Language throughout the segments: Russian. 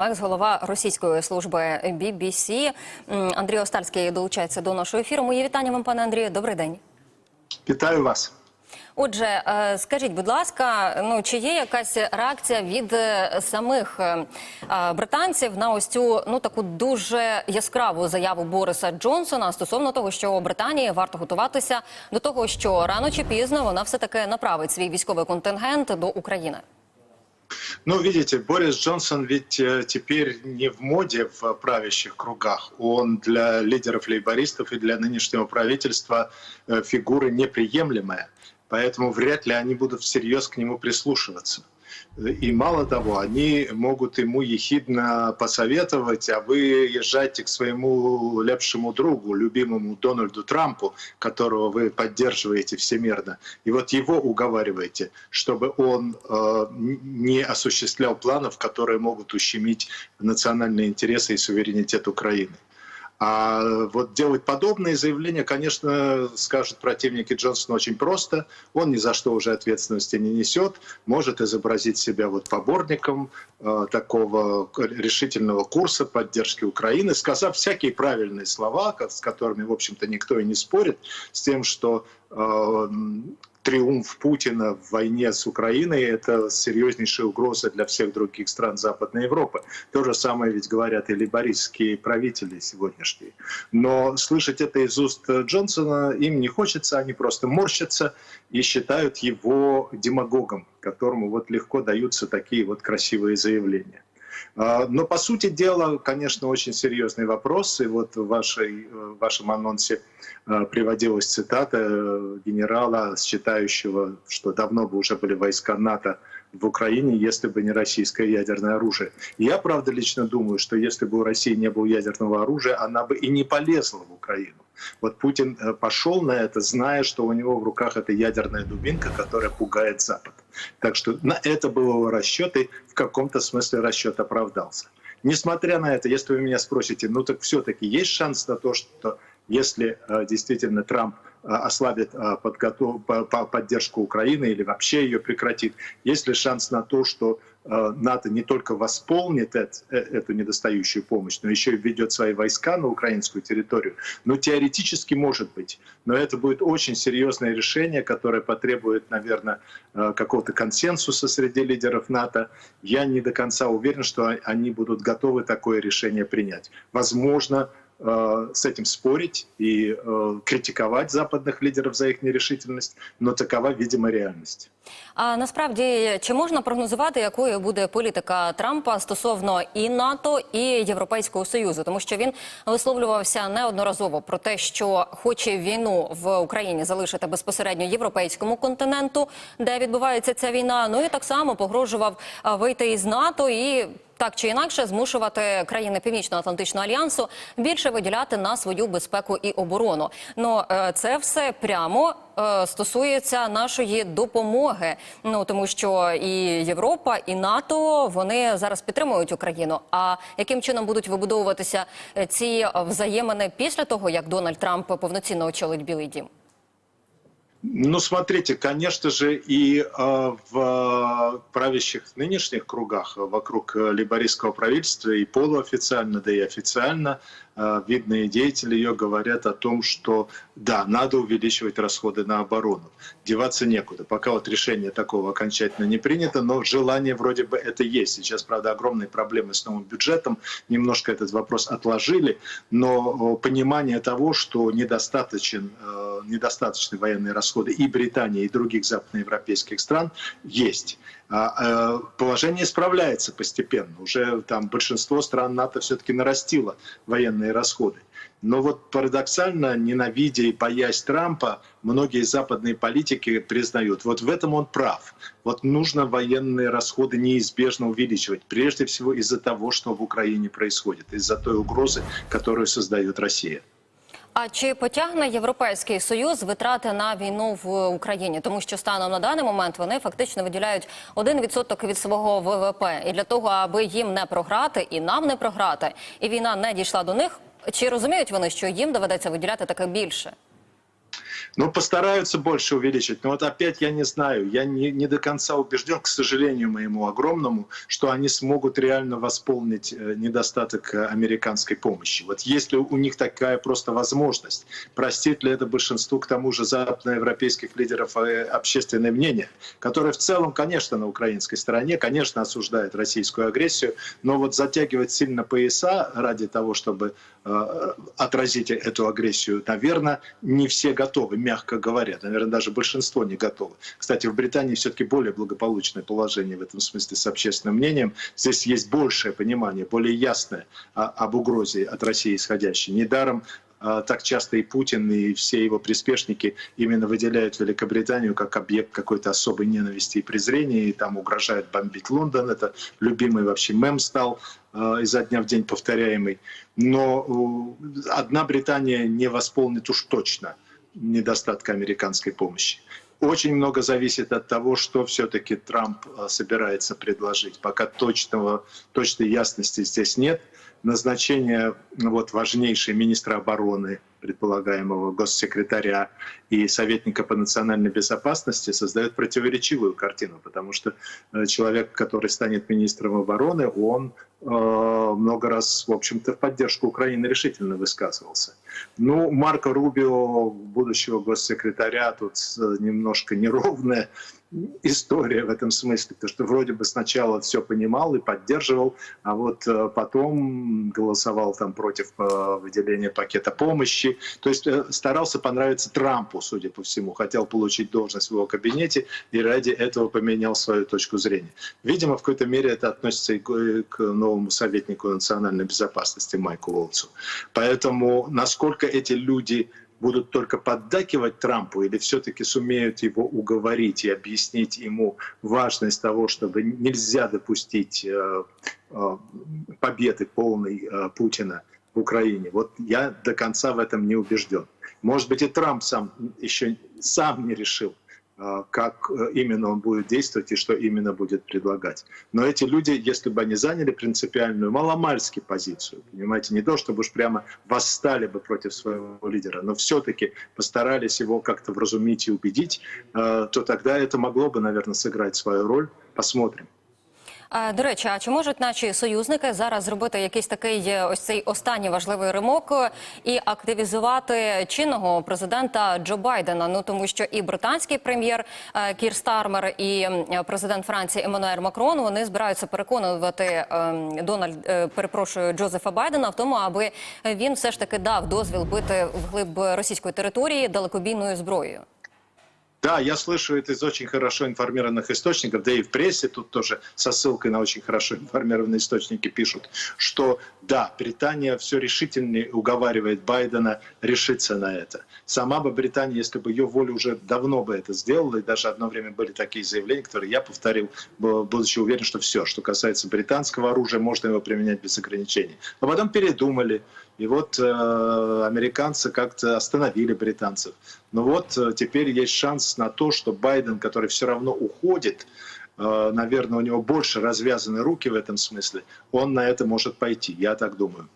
Екс-голова російської служби BBC Андрій Остальський долучається до нашого ефіру. Мої вітання вам, пане Андрію. Добрий день. Вітаю вас. Отже, е, скажіть, будь ласка, ну чи є якась реакція від е, самих е, британців на ось цю ну таку дуже яскраву заяву Бориса Джонсона стосовно того, що Британії варто готуватися до того, що рано чи пізно вона все таки направить свій військовий контингент до України? Ну, видите, Борис Джонсон ведь э, теперь не в моде в правящих кругах. Он для лидеров лейбористов и для нынешнего правительства э, фигура неприемлемая. Поэтому вряд ли они будут всерьез к нему прислушиваться. И мало того, они могут ему ехидно посоветовать, а вы езжайте к своему лепшему другу, любимому Дональду Трампу, которого вы поддерживаете всемирно. И вот его уговариваете, чтобы он э, не осуществлял планов, которые могут ущемить национальные интересы и суверенитет Украины. А вот делать подобные заявления, конечно, скажут противники Джонсона очень просто. Он ни за что уже ответственности не несет, может изобразить себя вот поборником э, такого решительного курса поддержки Украины, сказав всякие правильные слова, с которыми, в общем-то, никто и не спорит, с тем, что э, триумф Путина в войне с Украиной – это серьезнейшая угроза для всех других стран Западной Европы. То же самое ведь говорят и либористские правители сегодняшние. Но слышать это из уст Джонсона им не хочется, они просто морщатся и считают его демагогом, которому вот легко даются такие вот красивые заявления. А, Но, по сути дела, конечно, очень серьезный вопрос. И вот в, вашей, э, в вашем анонсе э, приводилась цитата э, генерала, считающего, что давно бы уже были войска НАТО в Украине, если бы не российское ядерное оружие. Я, правда, лично думаю, что если бы у России не было ядерного оружия, она бы и не полезла в Украину. Вот Путин э, пошел на это, зная, что у него в руках эта ядерная дубинка, которая пугает Запад. Так что на это был его расчет, и в каком-то смысле расчет оправдался. Несмотря на это, если вы меня спросите, ну так все-таки есть шанс на то, что если э, действительно Трамп ослабит э, подготов... по- по- поддержку Украины или вообще ее прекратит, есть ли шанс на то, что э, НАТО не только восполнит э, эту недостающую помощь, но еще и введет свои войска на украинскую территорию? Ну, теоретически может быть, но это будет очень серьезное решение, которое потребует, наверное, какого-то консенсуса среди лидеров НАТО. Я не до конца уверен, что они будут готовы такое решение принять. Возможно, с этим спорить и э, критиковать западных лидеров за их нерешительность, но такова, видимо, реальность. А насправді чи можна прогнозувати, якою буде політика Трампа стосовно і НАТО, і Європейського союзу, тому що він висловлювався неодноразово про те, що хоче війну в Україні залишити безпосередньо європейському континенту, де відбувається ця війна. Ну і так само погрожував а, вийти із НАТО і. так чи інакше змушувати країни Північно-Атлантичного альянсу більше виділяти на свою безпеку і оборону. Ну е, це все прямо е, стосується нашої допомоги. Ну тому що і Європа, і НАТО вони зараз підтримують Україну. А яким чином будуть вибудовуватися е, ці взаємини після того, як Дональд Трамп повноцінно очолить Білий Дім? Ну, смотрите, конечно же, и э, в правящих нынешних кругах вокруг э, либористского правительства и полуофициально, да и официально э, видные деятели ее говорят о том, что да, надо увеличивать расходы на оборону. Деваться некуда. Пока вот решение такого окончательно не принято, но желание вроде бы это есть. Сейчас, правда, огромные проблемы с новым бюджетом. Немножко этот вопрос отложили, но э, понимание того, что недостаточен, э, недостаточны военные расходы и Британии, и других западноевропейских стран есть. А, э, Положение исправляется постепенно. Уже там большинство стран НАТО все-таки нарастило военные расходы. Но вот парадоксально, ненавидя и боясь Трампа, многие западные политики признают, вот в этом он прав. Вот нужно военные расходы неизбежно увеличивать, прежде всего из-за того, что в Украине происходит, из-за той угрозы, которую создает Россия. А чи потягне Європейський Союз витрати на війну в Україні? Тому що станом на даний момент вони фактично виділяють 1% від свого ВВП. І для того, аби їм не програти і нам не програти, і війна не дійшла до них. Чи розуміють вони, що їм доведеться виділяти таке більше? Ну, постараются больше увеличить. Но вот опять я не знаю, я не, не до конца убежден, к сожалению моему огромному, что они смогут реально восполнить э, недостаток э, американской помощи. Вот если у них такая просто возможность, простит ли это большинству, к тому же, западноевропейских лидеров э, общественное мнение, которое в целом, конечно, на украинской стороне, конечно, осуждает российскую агрессию, но вот затягивать сильно пояса ради того, чтобы э, отразить эту агрессию, наверное, не все готовы, мягко говоря. Наверное, даже большинство не готовы. Кстати, в Британии все-таки более благополучное положение в этом смысле с общественным мнением. Здесь есть большее понимание, более ясное о- об угрозе от России исходящей. Недаром а, так часто и Путин, и все его приспешники именно выделяют Великобританию как объект какой-то особой ненависти и презрения, и там угрожают бомбить Лондон. Это любимый вообще мем стал э, изо дня в день повторяемый. Но одна Британия не восполнит уж точно недостатка американской помощи. Очень много зависит от того, что все-таки Трамп э, собирается предложить. Пока точного, точной ясности здесь нет. Назначение ну, вот, важнейшей министра обороны, предполагаемого госсекретаря и советника по национальной безопасности создает противоречивую картину, потому что э, человек, который станет министром обороны, он э, много раз, в общем-то, в поддержку Украины решительно высказывался. Ну, Марко Рубио, будущего госсекретаря, тут э, немножко неровная история в этом смысле, потому что вроде бы сначала все понимал и поддерживал, а вот э, потом голосовал там против э, выделения пакета помощи. То есть э, старался понравиться Трампу, судя по всему, хотел получить должность в его кабинете и ради этого поменял свою точку зрения. Видимо, в какой-то мере это относится и к новому советнику национальной безопасности Майку Волцу. Поэтому насколько эти люди будут только поддакивать Трампу или все-таки сумеют его уговорить и объяснить ему важность того, чтобы нельзя допустить э, э, победы полной э, Путина в Украине. Вот я до конца в этом не убежден. Может быть, и Трамп сам еще сам не решил, как э, именно он будет действовать и что именно будет предлагать. Но эти люди, если бы они заняли принципиальную, маломальски позицию, понимаете, не то, чтобы уж прямо восстали бы против своего лидера, но все-таки постарались его как-то вразумить и убедить, э, то тогда это могло бы, наверное, сыграть свою роль. Посмотрим. До речі, а чи можуть наші союзники зараз зробити якийсь такий е, ось цей останній важливий ремок е, і активізувати чинного президента Джо Байдена? Ну тому що і британський прем'єр е, Кір Стармер, і президент Франції Еммануель Макрон вони збираються переконувати е, Дональд, перепрошую Джозефа Байдена в тому, аби він все ж таки дав дозвіл бити вглиб російської території далекобійною зброєю. Да, я слышу это из очень хорошо информированных источников, да и в прессе тут тоже со ссылкой на очень хорошо информированные источники пишут, что да, Британия все решительнее уговаривает Байдена решиться на это. Сама бы Британия, если бы ее воля уже давно бы это сделала, и даже одно время были такие заявления, которые я повторил, бу- будучи уверен, что все, что касается британского оружия, можно его применять без ограничений. Но потом передумали, и вот э, американцы как-то остановили британцев. Но вот э, теперь есть шанс на то, что Байден, который все равно уходит, э, наверное, у него больше развязаны руки в этом смысле, он на это может пойти, я так думаю.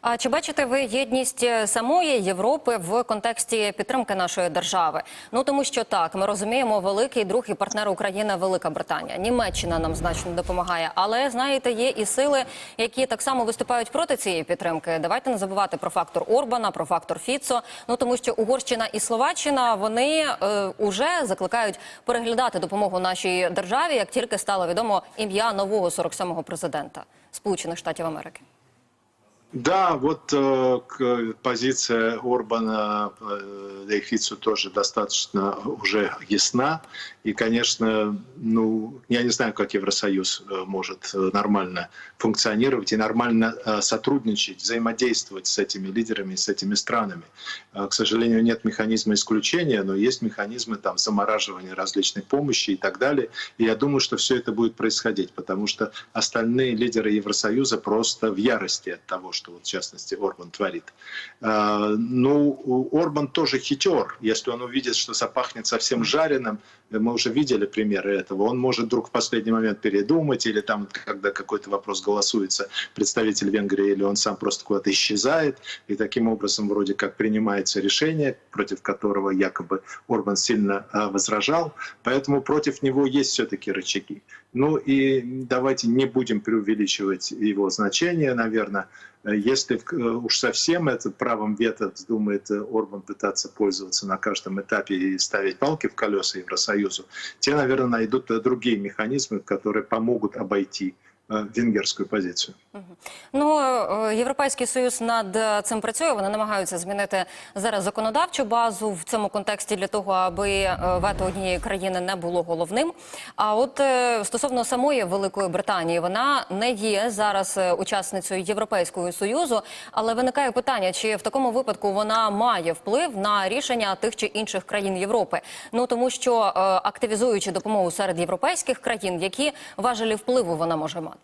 А чи бачите ви єдність е, самої Європи в контексті підтримки нашої держави? Ну тому що так, ми розуміємо, великий друг і партнер України Велика Британія. Німеччина нам значно допомагає. Але знаєте, є і сили, які так само виступають проти цієї підтримки. Давайте не забувати про фактор Орбана, про фактор Фіцо. Ну тому що Угорщина і Словаччина вони е, уже закликають переглядати допомогу нашій державі, як тільки стало відомо ім'я нового 47-го президента Сполучених Штатів Америки. Да, вот э, позиция Орбана, э, да и Фицу тоже достаточно уже ясна. И, конечно, ну, я не знаю, как Евросоюз э, может э, нормально функционировать и нормально э, сотрудничать, взаимодействовать с этими лидерами, с этими странами. Э, К сожалению, нет механизма исключения, но есть механизмы там, замораживания различной помощи и так далее. И я думаю, что все это будет происходить, потому что остальные лидеры Евросоюза просто в ярости от того, что вот в частности Орбан творит. Э, Ну, Орбан тоже хитер. Если он увидит, что запахнет совсем жареным, мы уже видели примеры этого, он может вдруг в последний момент передумать, или там, когда какой-то вопрос голосуется, представитель Венгрии, или он сам просто куда-то исчезает, и таким образом вроде как принимается решение, против которого якобы Орбан сильно э, возражал. Поэтому против него есть все-таки рычаги. Ну и давайте не будем преувеличивать его значение, наверное. Если э, уж совсем это правом вето вздумает э, Орбан пытаться пользоваться на каждом этапе и ставить палки в колеса Евросоюзу, те, наверное, найдут э, другие механизмы, которые помогут обойти э, венгерскую позицию. Ну, е, Європейський Союз над е, цим працює. Вони намагаються змінити зараз законодавчу базу в цьому контексті для того, аби е, вето однієї країни не було головним. А от е, стосовно самої Великої Британії, вона не є зараз е, учасницею Європейського Союзу, але виникає питання, чи в такому випадку вона має вплив на рішення тих чи інших країн Європи. Ну тому що е, активізуючи допомогу серед європейських країн, які важелі впливу вона може мати.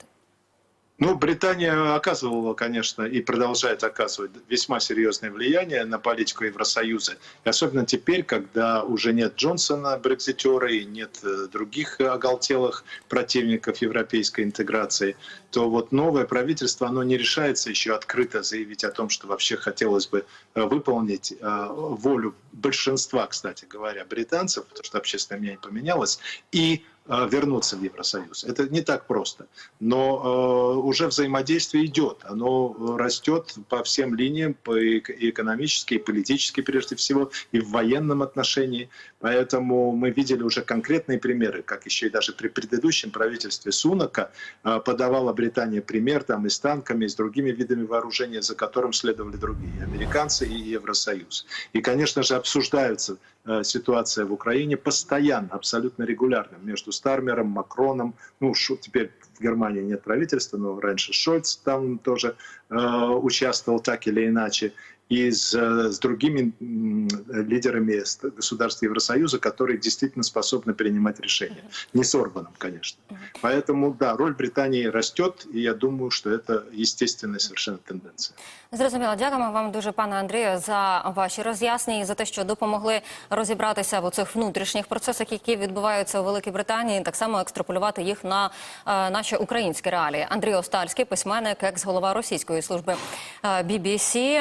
Ну, Британия оказывала, конечно, и продолжает оказывать весьма серьезное влияние на политику Евросоюза. И особенно теперь, когда уже нет Джонсона, брекзитера, и нет э, других оголтелых противников европейской интеграции, то вот новое правительство, оно не решается еще открыто заявить о том, что вообще хотелось бы э, выполнить э, волю большинства, кстати говоря, британцев, потому что общественное мнение поменялось, и вернуться в Евросоюз. Это не так просто. Но э, уже взаимодействие идет. Оно э, растет по всем линиям, по экономически, и политически прежде всего, и в военном отношении. Поэтому мы видели уже конкретные примеры, как еще и даже при предыдущем правительстве Сунака э, подавала Британия пример там и с танками, и с другими видами вооружения, за которым следовали другие, американцы и Евросоюз. И, конечно же, обсуждаются э, ситуация в Украине постоянно, абсолютно регулярно между Стармером, Макроном. Ну, Шу- теперь в Германии нет правительства, но раньше Шольц там тоже э, участвовал так или иначе. И с, э, с другими м, лидерами ст- государств Евросоюза, которые действительно способны принимать решения. Не с Орбаном, конечно. Поэтому, да, роль Британии растет, и я думаю, что это естественная совершенно тенденция. Зрозуміло, дякуємо вам дуже, пане Андрію, за ваші роз'яснення і за те, що допомогли розібратися в цих внутрішніх процесах, які відбуваються у Великій Британії, і так само екстраполювати їх на е, наші українські реалії. Андрій Остальський, письменник, екс-голова російської служби е, BBC.